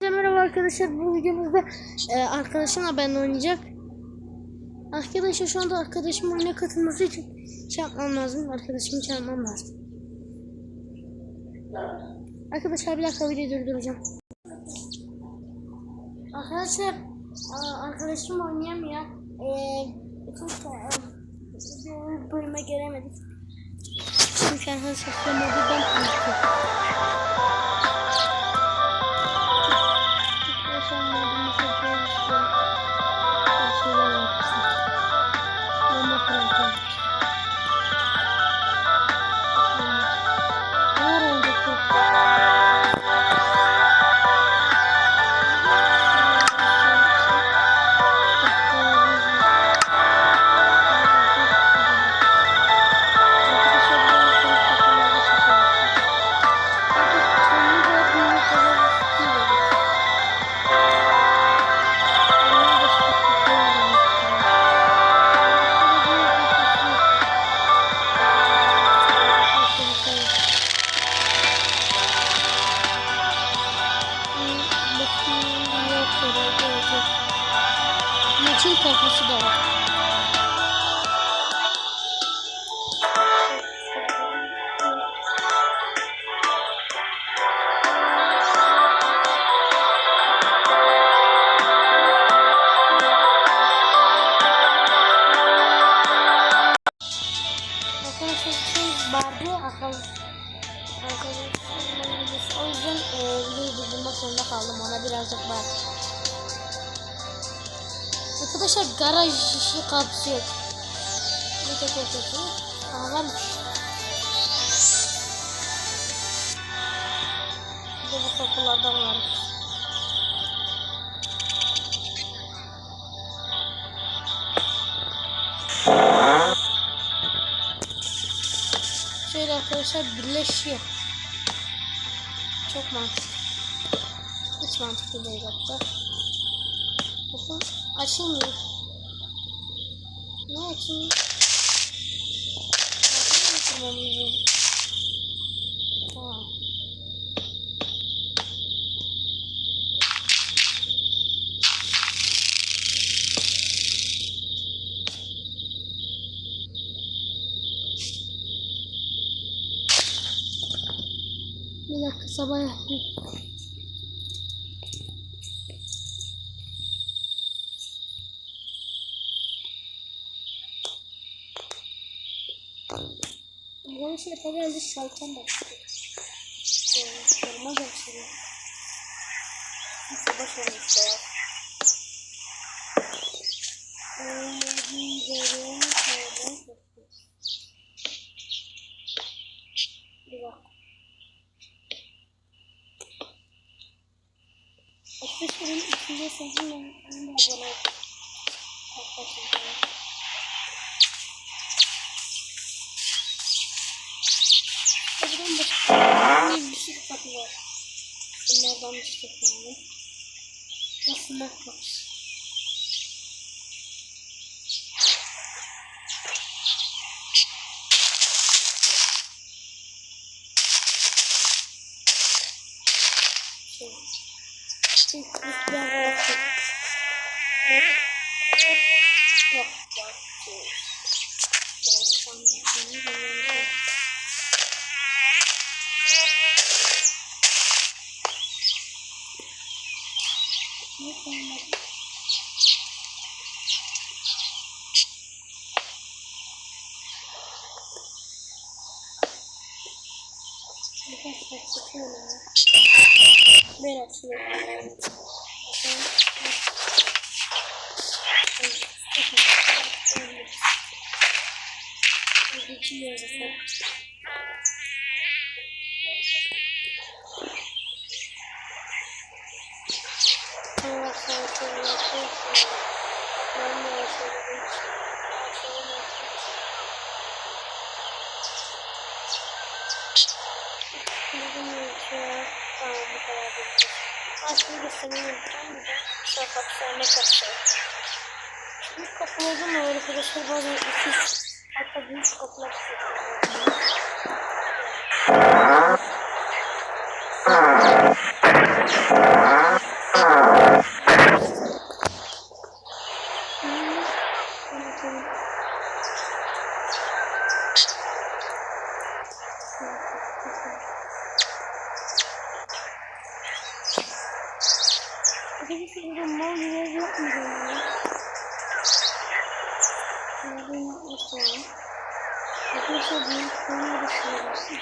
Merhaba arkadaşlar bu videomuzda e, arkadaşımla ben oynayacak. Arkadaşlar şu anda arkadaşım oyuna katılması için şey lazım. Arkadaşımı çağırmam lazım. Arkadaşlar bir dakika videoyu durduracağım. Arkadaşlar arkadaşım oynayamıyor. Eee bütün bölüme gelemedik. Çünkü arkadaşlar mobilden tanıştık. Arkadaşlar garaj işi kapsıyor. Bir tek ortası. Aa varmış. Bir de bu kapılardan var. Şöyle arkadaşlar birleşiyor. Çok mantıklı. Hiç mantıklı değil hatta. Bakın açılmıyor. Ne açılmıyor? Lazım? Tamam. Bir dakika sabah yapayım. Bu şey herhalde şaltan başlıyor. Olmaz başlıyor. Ver işte ya. Ee, gidelim, şöyle. Bir dakika. Arkadaşlarım içinde sözüm ben başka bir sürü kapı var. Bunlardan bir sürü kapı var. Nasıl bakmak? Şey. Çünkü biz bir ara yaptık. Yok, yok. Ben sanmıyorum. Ben Ne koymadım? Arkadaşlar sıkıyorum ya. Ben açıyorum. Aslında göstermeyi unuttum. Bir de sokak sevme kapısı. Büyük kapı oldu mu arkadaşlar bazen iki hatta büyük kapılar istiyor. Burada mal gibi ev yapmayacağım ya. Yardım nasıl Arkadaşlar benim konu da söylesin.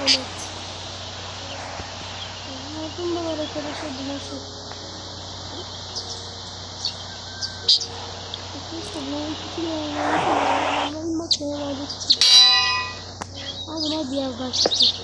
Evet. Yardım da var arkadaşlar bu nasıl? Bunların yağları Bunların bak yağlarda kutu. Ama bunlar biraz daha küçük.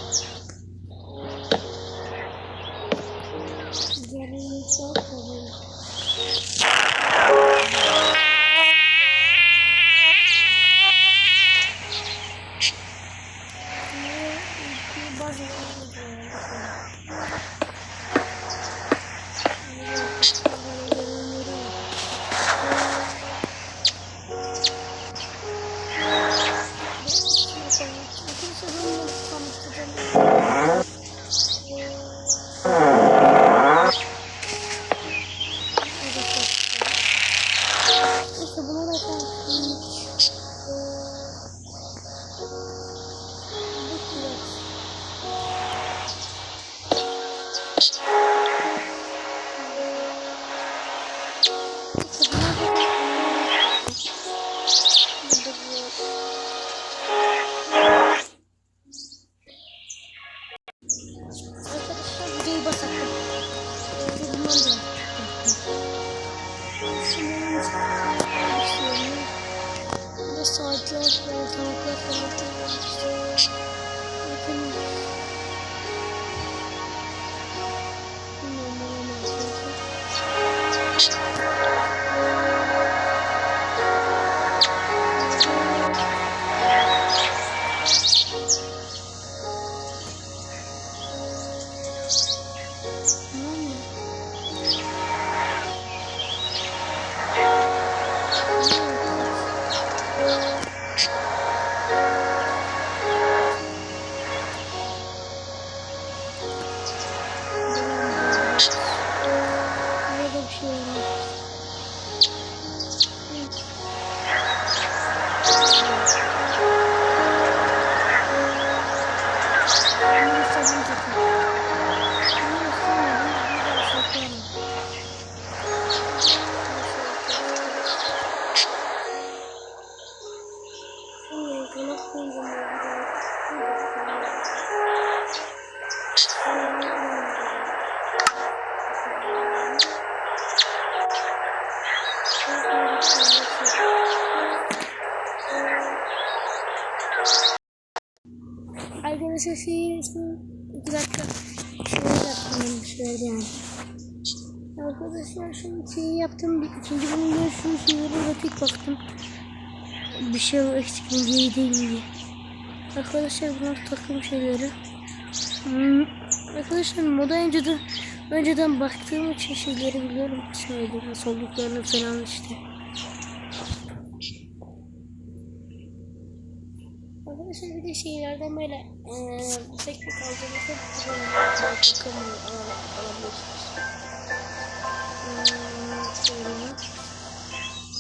Neyse Podcast. Tek baktım. Bir şey eksik mi diye değil mi diye. Arkadaşlar bunlar takım şeyleri. Hmm, Arkadaşlar moda önceden önceden baktığım için şeyleri biliyorum. Şeyleri nasıl olduklarını falan işte. Arkadaşlar bir de şeylerden böyle aldığınızda bu böyle takım al- alabiliyorsunuz. Hmm, şöyle.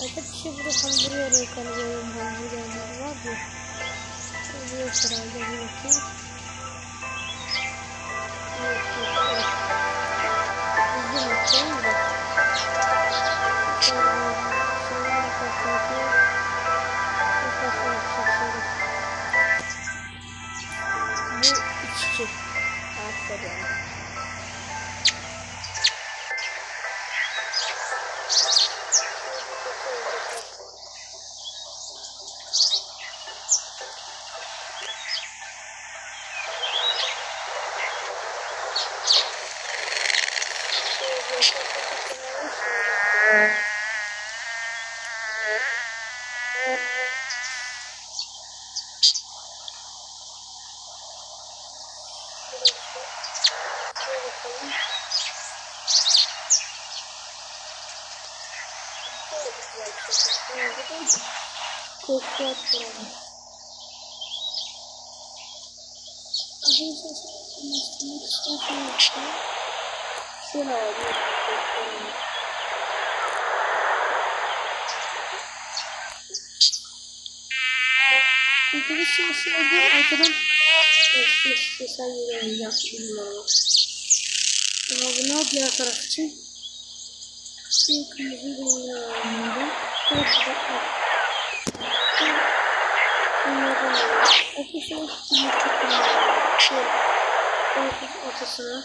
Arkadaşlar burada hamburger yok hani böyle hamburgerler var ya. Bu yok herhalde bir bakayım. Yok yok yok. Uzun bakayım da. Bu içki. Aferin. Şöyle abi. Arkadaşlar şöyle arkadan ses sesler geliyor. Yaptım Ama bu ne diğer taraf için? Şu kırmızı dünyamında. Çok güzel. Arkadaşlar bunu çok ortasına.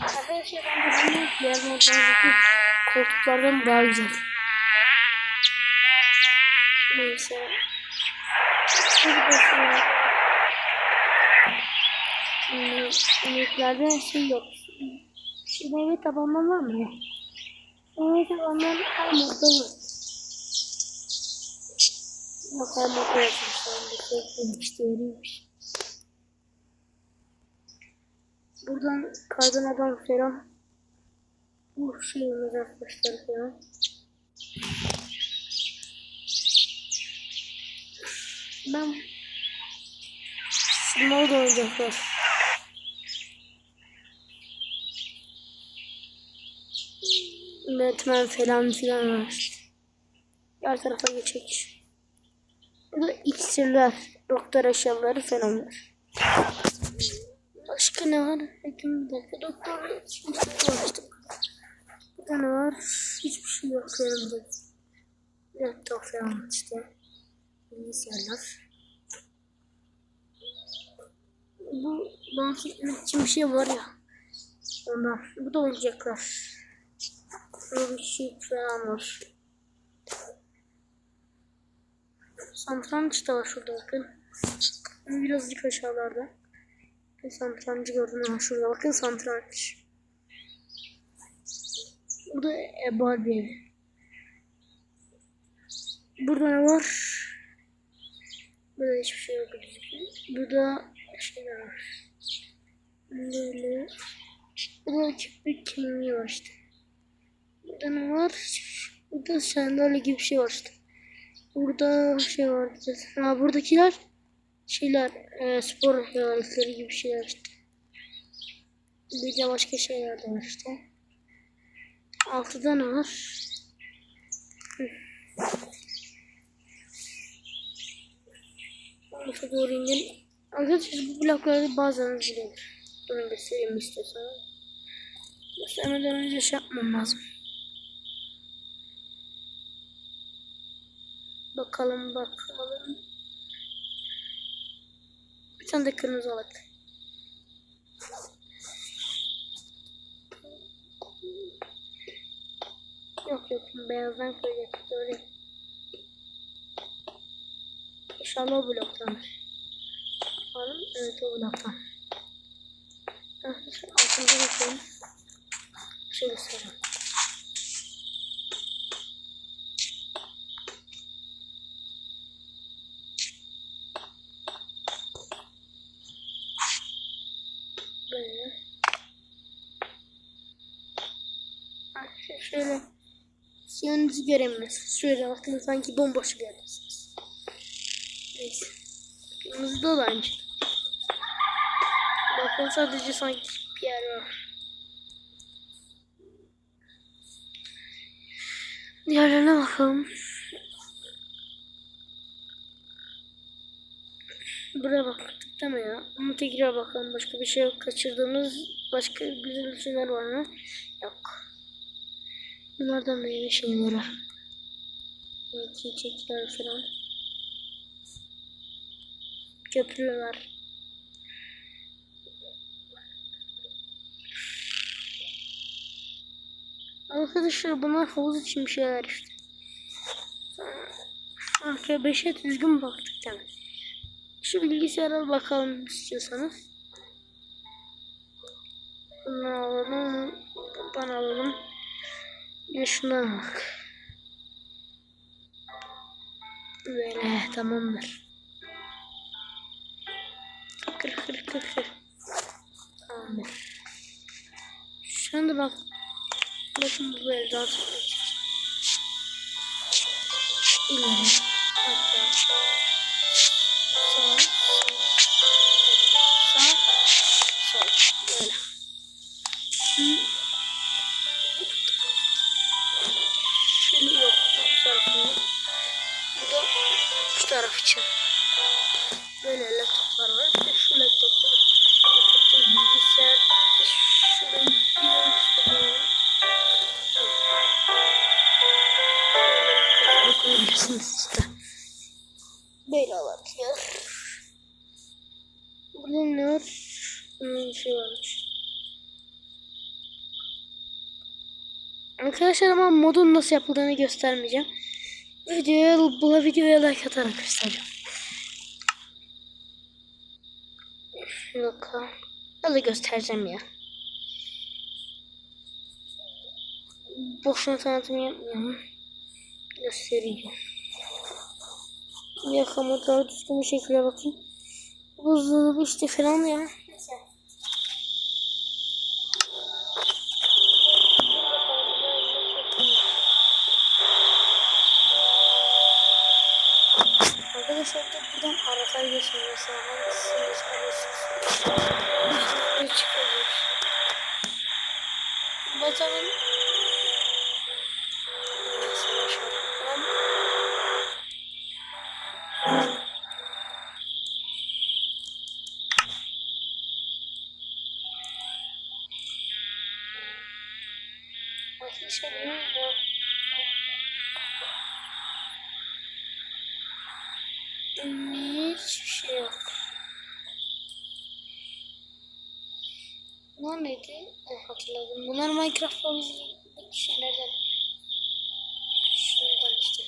Arkadaşlar ben de bunu diğer modlardaki koltuklardan daha güzel. Neyse. İneklerde şey yok. Şu meyve tabanlar var mı? Meyve tabanlar her modda var. Yok her modda yapmışlar. İşte yeriymiş. Buradan kardan adam falan. Bu şeyimiz arkadaşlar falan. Ben Small da oynayacaklar. Batman falan filan var. Diğer tarafa geçecek. Burada iksirler, doktor eşyaları falan var. Başka ne var? Hekim dakika. Doktor şimdi konuştuk. Burada ne var? Hiçbir şey yok yanımda. Laptop falan işte. Bilgisayarlar. Bu dans etmek için bir şey var ya. Ondan. Bu da oyuncaklar. Böyle bir şey falan var. Santranç da var şurada bakın. Birazcık aşağılarda. Santrancı gördüm ama şurada bakın santranç. Bu da e. Burada ne var? Burada hiçbir şey yok. Burada şeyler var. Böyle. Burada köpek kemiği var işte. Burada ne var? Burada sandalye gibi bir şey var işte. Burada şey var. Ha buradakiler şeyler e, spor aletleri gibi şeyler işte. Bir de başka şeyler de var işte. Altıda ne var? Hı. Alta doğru inin. Arkadaşlar bu blokları bazen biliyordur. Bunu göstereyim istiyorsanız. Göstermeden önce şey yapmam lazım. Bakalım bakalım. Bir tane de kırmızı olak. Yok yok beyazdan koyacak. Doğru. İnşallah o bloktan. Bakalım. Evet o bloktan. Arkadaşlar altımıza bakalım. Şöyle soralım. Böyle. Arkadaşlar şöyle Siyonunuzu göremiyorsunuz. Şöyle bakın sanki bomboş görüyorsunuz. Neyse. Yanınızda da aynı. Bakın sadece sanki bir yer var. Diğerlerine bakalım. Buraya baktık değil ya? Ama tekrar bakalım. Başka bir şey yok. Kaçırdığımız başka güzel şeyler var mı? Yok. Bunlardan da yeni şeyleri. İki çekiler falan. Köprüler. Arkadaşlar bunlar havuz için bir şeyler işte. Arkaya beşe düzgün baktık mi? Şu bilgisayara bakalım istiyorsanız. Bunu alalım. Buradan alalım. De şundan bak. Böyle tamamdır. Kır kır kır kır. Tamamdır. Şu anda bak. Bakın bu böyle dans edecek. İleri. Hatta. Sağ. Sağ. Sağ. Sol. İşte. Böyle olabiliyor. Burada ne var? Hmm, bir şey varmış. Arkadaşlar ama modun nasıl yapıldığını göstermeyeceğim. Videoya, bu videoya like atarak göstereceğim. Yok. Öyle göstereceğim ya. Boşuna tanıtım yapmıyorum. Göstereceğim. Yakama daha düzgün bir şekilde bakayım. Buzdolabı işte falan ya. Arkadaşlar da buradan aralar geçiyor mesela hangisini arıyorsunuz? Ne çıkıyor? Bakalım. Hatırladım. Bunlar Minecraft'ta bir şeylerden. Şuradan işte.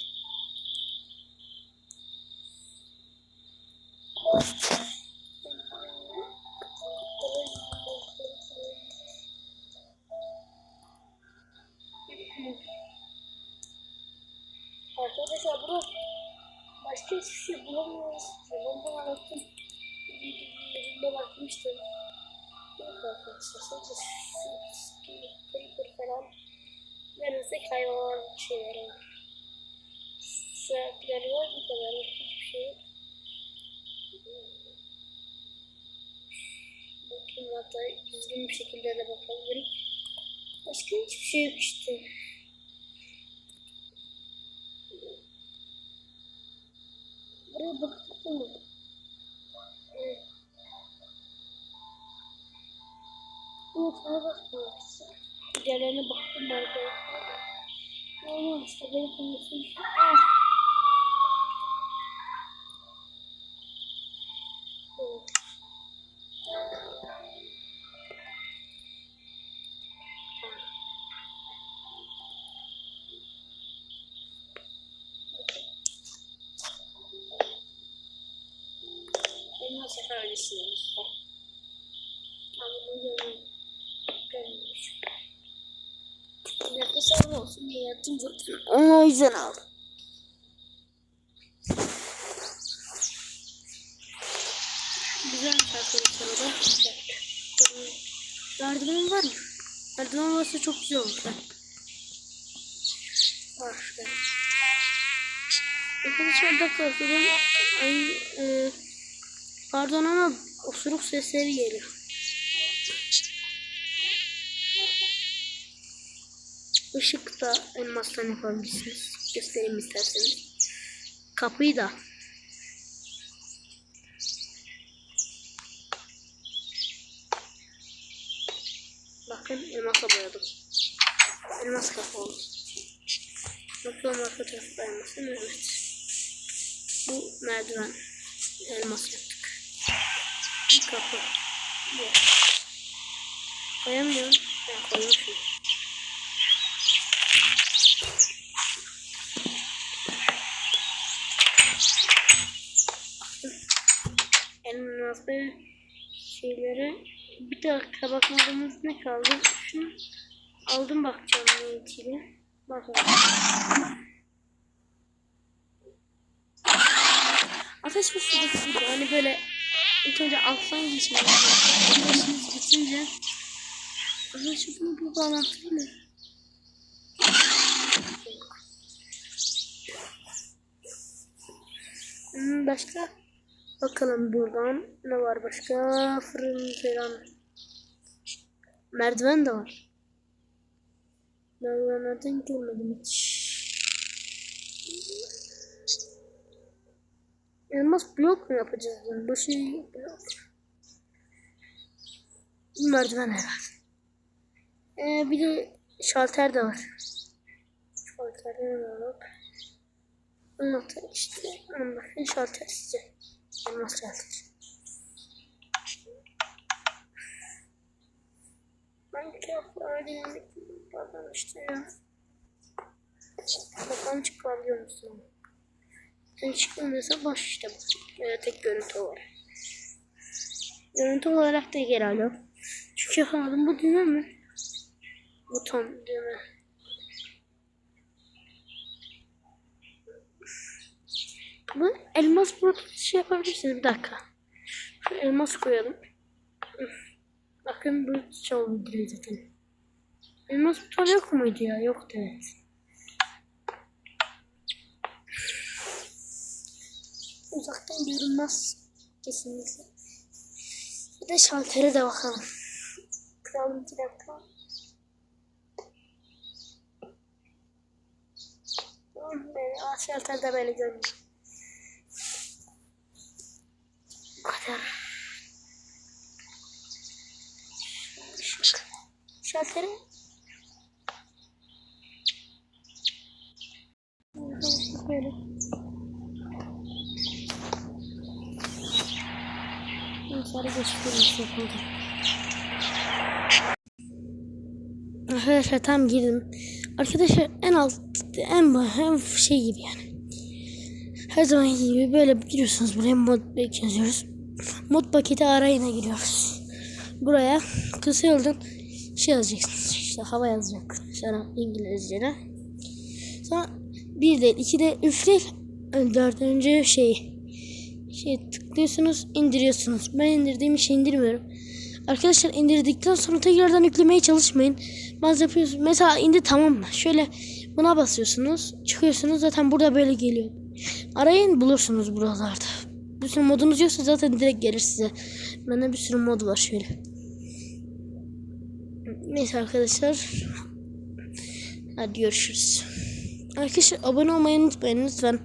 Arkadaşlar burada başka hiçbir şey bulamıyoruz. Ben bunu anlattım. Videoda bakmıştım. Yok arkadaşlar sadece şu creeper falan. Neredeyse hayvan şeyleri var. Sahipleri var bu kadar. Hiçbir şey yok. Bakayım hatta düzgün bir şekilde de bakabilirim. Başka hiçbir şey yok işte. Buraya baktık mı? Evet, ona bakmıyor işte. Diğerlerine baktım arkadaşlar. Normal işte böyle konuşmuş. Ah. Evet. Benim o sefer öyle işte. Ama bu yolun görünmüş. Nefes alma olsun diye yattım zaten. Onu o yüzden aldım. Güzelmiş arkadaşlar o da. Merdiven var mı? Merdiven varsa çok güzel olur. Var. Arkadaşlar da korkuyorum. Ay, e, pardon ama osuruk sesleri geliyor. Işık da elmastan yapabilirsiniz. Göstereyim isterseniz. Kapıyı da. Bakın elmasla boyadım. Elmas kapı oldu. Bakalım arka tarafta elmas değil mi? Evet. Bu merdiven. Elmas yaptık. Kapı. Bu. Koyamıyorum. Ben koymuşum. Bazı şeyleri. Bir dakika bakmadığımız ne kaldı? Şunu aldım bakacağım niyetiyle. Bakalım. Ateş ve su gibi hani böyle ilk önce alttan lazım. Ateşimiz bitince Ateş ve su bu bağlantıyla. Hmm, başka? Bakalım buradan ne var başka? Fırın falan. Merdiven de var. Merdivenlerden görmedim hiç. Elmas blok mu yapacağız? Yani? Bu şey blok. Merdiven herhalde. Ee, bir de şalter de var. Şalterde ne var. Anlatır işte. Anlatır şalter size. Elmas şalter. Minecraft öğrenmek bazen işte ya. Bakalım çıkabiliyor musun? Sen çıkmıyorsa boş işte. Ya tek görüntü olarak. Görüntü olarak da geri alıyorum. Çünkü yapamadım bu düğme mi? Buton düğme. Bu elmas burada şey yapabilirsiniz bir dakika. Şu elmas koyalım. Bakın bu şey oldu zaten. Elmas buton yok muydu ya? Yoktu evet. Uzaktan görünmez kesinlikle. Bir de şaltere de bakalım. Kralım bir dakika. Aa, şalterde böyle görünüyor. Bu kadar. Işık. Şaltere. Böyle. Sarı geçmiş yapıldı. Arkadaşlar tam girdim. Arkadaşlar en alt en en şey gibi yani. Her zaman gibi böyle giriyorsunuz buraya mod yazıyoruz. Mod paketi arayına giriyoruz. Buraya kısa yoldan şey yazacaksınız. İşte hava yazacak. Sonra İngilizce'de. Sonra bir değil, iki de, üç değil, dördüncü şey şey tıklıyorsunuz, indiriyorsunuz. Ben indirdiğim işi indirmiyorum. Arkadaşlar indirdikten sonra tekrardan yüklemeye çalışmayın. Bazı yapıyorsunuz. Mesela indi tamam mı? Şöyle buna basıyorsunuz. Çıkıyorsunuz. Zaten burada böyle geliyor. Arayın bulursunuz buralarda. Bir sürü modunuz yoksa zaten direkt gelir size. Bende bir sürü mod var şöyle. Neyse arkadaşlar. Hadi görüşürüz. Arkadaşlar abone olmayı unutmayın lütfen.